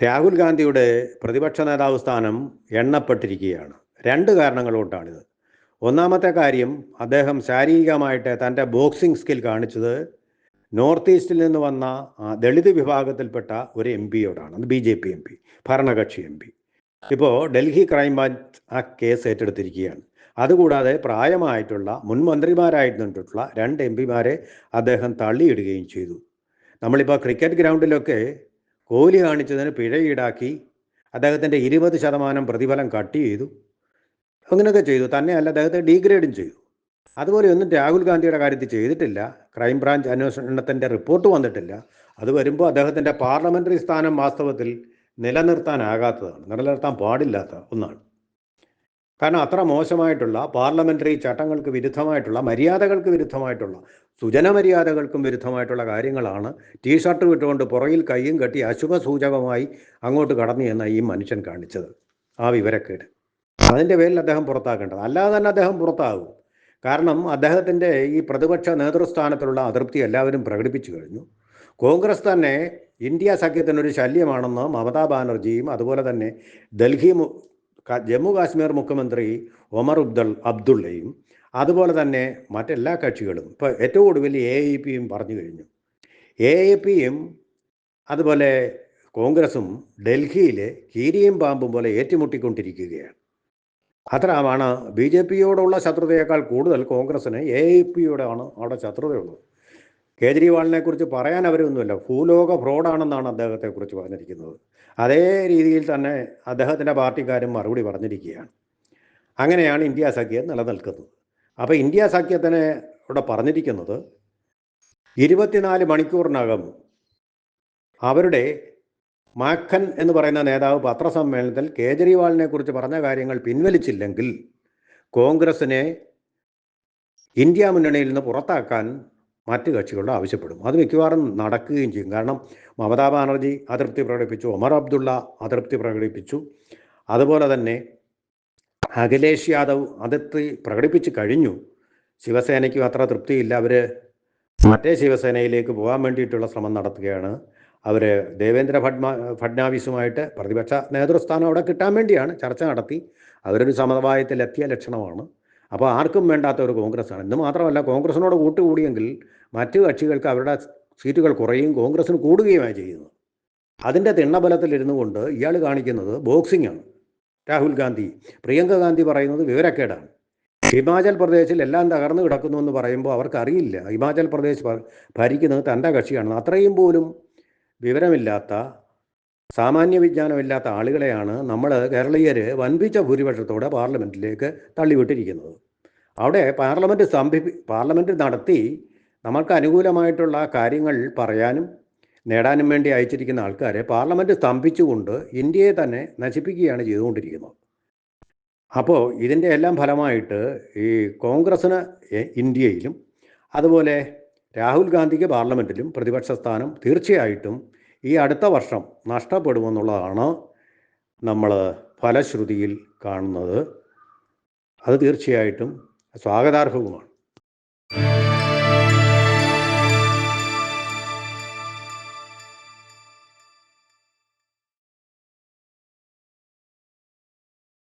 രാഹുൽ ഗാന്ധിയുടെ പ്രതിപക്ഷ നേതാവ് സ്ഥാനം എണ്ണപ്പെട്ടിരിക്കുകയാണ്. രണ്ട് കാരണങ്ങൾ കൊണ്ടാണിത് ഒന്നാമത്തെ കാര്യം അദ്ദേഹം ശാരീരികമായിട്ട് തന്റെ ബോക്സിംഗ് സ്കിൽ കാണിച്ചത് നോർത്ത് ഈസ്റ്റിൽ നിന്ന് വന്ന ദളിത് വിഭാഗത്തിൽപ്പെട്ട ഒരു എം പിയോടാണ്. അത് B J P M P ഭരണകക്ഷി എം പി. ഇപ്പോൾ ഡൽഹി ക്രൈംബ്രാഞ്ച് ആ കേസ് ഏറ്റെടുത്തിരിക്കുകയാണ്. അതുകൂടാതെ പ്രായമായിട്ടുള്ള മുൻ മന്ത്രിമാരായിരുന്നിട്ടുള്ള രണ്ട് എം പിമാരെ അദ്ദേഹം തള്ളിയിടുകയും ചെയ്തു. നമ്മളിപ്പോൾ ക്രിക്കറ്റ് ഗ്രൗണ്ടിലൊക്കെ കോഹ്ലി കാണിച്ചതിന് പിഴ ഈടാക്കി അദ്ദേഹത്തിന്റെ ഇരുപത് ശതമാനം പ്രതിഫലം കട്ട് ചെയ്തു. അങ്ങനെയൊക്കെ ചെയ്തു. തന്നെയല്ല അദ്ദേഹത്തെ ഡീഗ്രേഡും ചെയ്തു. അതുപോലെ ഒന്നും രാഹുൽ ഗാന്ധിയുടെ കാര്യത്തിൽ ചെയ്തിട്ടില്ല. ക്രൈംബ്രാഞ്ച് അന്വേഷണത്തിന്റെ റിപ്പോർട്ട് വന്നിട്ടില്ല. അത് വരുമ്പോൾ അദ്ദേഹത്തിന്റെ പാർലമെന്ററി സ്ഥാനം വാസ്തവത്തിൽ നിലനിർത്താനാകാത്തതാണ്. നിലനിർത്താൻ പാടില്ലാത്ത ഒന്നാണ്. കാരണം അത്ര മോശമായിട്ടുള്ള പാർലമെന്ററി ചട്ടങ്ങൾക്ക് വിരുദ്ധമായിട്ടുള്ള മര്യാദകൾക്ക് വിരുദ്ധമായിട്ടുള്ള സുജന മര്യാദകൾക്കും വിരുദ്ധമായിട്ടുള്ള കാര്യങ്ങളാണ് ടീ ഷർട്ട് വിട്ടുകൊണ്ട് പുറകിൽ കൈയും കെട്ടി അശുഭ സൂചകമായി അങ്ങോട്ട് കടന്നു എന്ന ഈ മനുഷ്യൻ കാണിച്ചത്. ആ വിവരക്കേട്. അതിന്റെ പേരിൽ അദ്ദേഹം പുറത്താക്കേണ്ടത്. അല്ലാതെ തന്നെ അദ്ദേഹം പുറത്താകും. കാരണം അദ്ദേഹത്തിന്റെ ഈ പ്രതിപക്ഷ നേതൃസ്ഥാനത്തിലുള്ള അതൃപ്തി എല്ലാവരും പ്രകടിപ്പിച്ചു കഴിഞ്ഞു. കോൺഗ്രസ് തന്നെ ഇന്ത്യ സഖ്യത്തിനൊരു ശല്യമാണെന്ന് മമതാ ബാനർജിയും അതുപോലെ തന്നെ ഡൽഹി ജമ്മു കാശ്മീർ മുഖ്യമന്ത്രി ഒമർ അബ്ദുൾ അബ്ദുള്ളയും അതുപോലെ തന്നെ മറ്റെല്ലാ കക്ഷികളും. ഇപ്പോൾ ഏറ്റവും ഒടുവിൽ എ ഐ പിയും പറഞ്ഞു കഴിഞ്ഞു. എ ഐ പിയും അതുപോലെ കോൺഗ്രസും ഡൽഹിയിലെ കീരിയും പാമ്പും പോലെ ഏറ്റുമുട്ടിക്കൊണ്ടിരിക്കുകയാണ്. അത്രമാണ് ബി ജെ പിയോടുള്ള ശത്രുതയേക്കാൾ കൂടുതൽ കോൺഗ്രസ്സിന് എ ഐ പിയോടാണ് അവിടെ ശത്രുതയുള്ളത്. കേജ്രിവാളിനെ കുറിച്ച് പറയാൻ അവരൊന്നുമില്ല. ഭൂലോക ഫ്രോഡാണെന്നാണ് അദ്ദേഹത്തെക്കുറിച്ച് പറഞ്ഞിരിക്കുന്നത്. അതേ രീതിയിൽ തന്നെ അദ്ദേഹത്തിന്റെ പാർട്ടിക്കാരും മറുപടി പറഞ്ഞിരിക്കുകയാണ്. അങ്ങനെയാണ് ഇന്ത്യ സഖ്യം നിലനിൽക്കുന്നത്. അപ്പോൾ ഇന്ത്യ സഖ്യത്തിനെ ഇവിടെ പറഞ്ഞിരിക്കുന്നത് ഇരുപത്തിനാല് മണിക്കൂറിനകം അവരുടെ മാഖൻ എന്ന് പറയുന്ന നേതാവ് പത്രസമ്മേളനത്തിൽ കേജ്രിവാളിനെ കുറിച്ച് പറഞ്ഞ കാര്യങ്ങൾ പിൻവലിച്ചില്ലെങ്കിൽ കോൺഗ്രസിനെ ഇന്ത്യ മുന്നണിയിൽ നിന്ന് പുറത്താക്കാൻ മറ്റ് കക്ഷികളോട് ആവശ്യപ്പെടും. അത് മിക്കവാറും നടക്കുകയും ചെയ്യും. കാരണം മമതാ ബാനർജി അതൃപ്തി പ്രകടിപ്പിച്ചു ഒമർ അബ്ദുള്ള അതൃപ്തി പ്രകടിപ്പിച്ചു. അതുപോലെ തന്നെ അഖിലേഷ് യാദവ് അതൃപ്തി പ്രകടിപ്പിച്ച് കഴിഞ്ഞു. ശിവസേനയ്ക്കും അത്ര തൃപ്തിയില്ല. അവർ മറ്റേ ശിവസേനയിലേക്ക് പോകാൻ വേണ്ടിയിട്ടുള്ള ശ്രമം നടത്തുകയാണ്. അവർ ദേവേന്ദ്ര ഫഡ്മ ഫഡ്നാവിസുമായിട്ട് പ്രതിപക്ഷ നേതൃസ്ഥാനം അവിടെ കിട്ടാൻ വേണ്ടിയാണ് ചർച്ച നടത്തി. അവരൊരു സമവായത്തിലെത്തിയ ലക്ഷണമാണ്. അപ്പോൾ ആർക്കും വേണ്ടാത്ത ഒരു കോൺഗ്രസ്സാണ്. ഇന്ന് മാത്രമല്ല കോൺഗ്രസിനോട് കൂട്ടുകൂടിയെങ്കിൽ മറ്റു കക്ഷികൾക്ക് അവരുടെ സീറ്റുകൾ കുറയും കോൺഗ്രസ്സിന് കൂടുകയുമാണ് ചെയ്യുന്നത്. അതിന്റെ തിണ്ണബലത്തിലിരുന്നു കൊണ്ട് ഇയാൾ കാണിക്കുന്നത് ബോക്സിംഗ് ആണ്. രാഹുൽ ഗാന്ധി പ്രിയങ്ക ഗാന്ധി പറയുന്നത് വിവരക്കേടാണ്. ഹിമാചൽ പ്രദേശിൽ എല്ലാം തകർന്നു കിടക്കുന്നു എന്ന് പറയുമ്പോൾ അവർക്കറിയില്ല. ഹിമാചൽ പ്രദേശ് ഭരിക്കുന്നത് തന്റെ കക്ഷിയാണ് അത്രയും പോലും വിവരമില്ലാത്ത സാമാന്യ വിജ്ഞാനമില്ലാത്ത ആളുകളെയാണ് നമ്മൾ കേരളീയർ വൻപിച്ച ഭൂരിപക്ഷത്തോടെ പാർലമെന്റിലേക്ക് തള്ളിവിട്ടിരിക്കുന്നത്. അവിടെ പാർലമെന്റ് സംഭി പാർലമെന്റ് നടത്തി നമ്മൾക്ക് അനുകൂലമായിട്ടുള്ള കാര്യങ്ങൾ പറയാനും നേടാനും വേണ്ടി അയച്ചിരിക്കുന്ന ആൾക്കാരെ പാർലമെന്റ് സ്തംഭിച്ചുകൊണ്ട് ഇന്ത്യയെ തന്നെ നശിപ്പിക്കുകയാണ് ചെയ്തുകൊണ്ടിരിക്കുന്നത്. അപ്പോൾ ഇതിന്റെ എല്ലാം ഫലമായിട്ട് ഈ കോൺഗ്രസ്സിന് ഇന്ത്യയിലും അതുപോലെ രാഹുൽ ഗാന്ധിക്ക് പാർലമെന്റിലും പ്രതിപക്ഷ സ്ഥാനം തീർച്ചയായിട്ടും ഈ അടുത്ത വർഷം നഷ്ടപ്പെടുമെന്നുള്ളതാണ് നമ്മൾ ഫലശ്രുതിയിൽ കാണുന്നത്. അത് തീർച്ചയായിട്ടും സ്വാഗതാർഹവുമാണ്.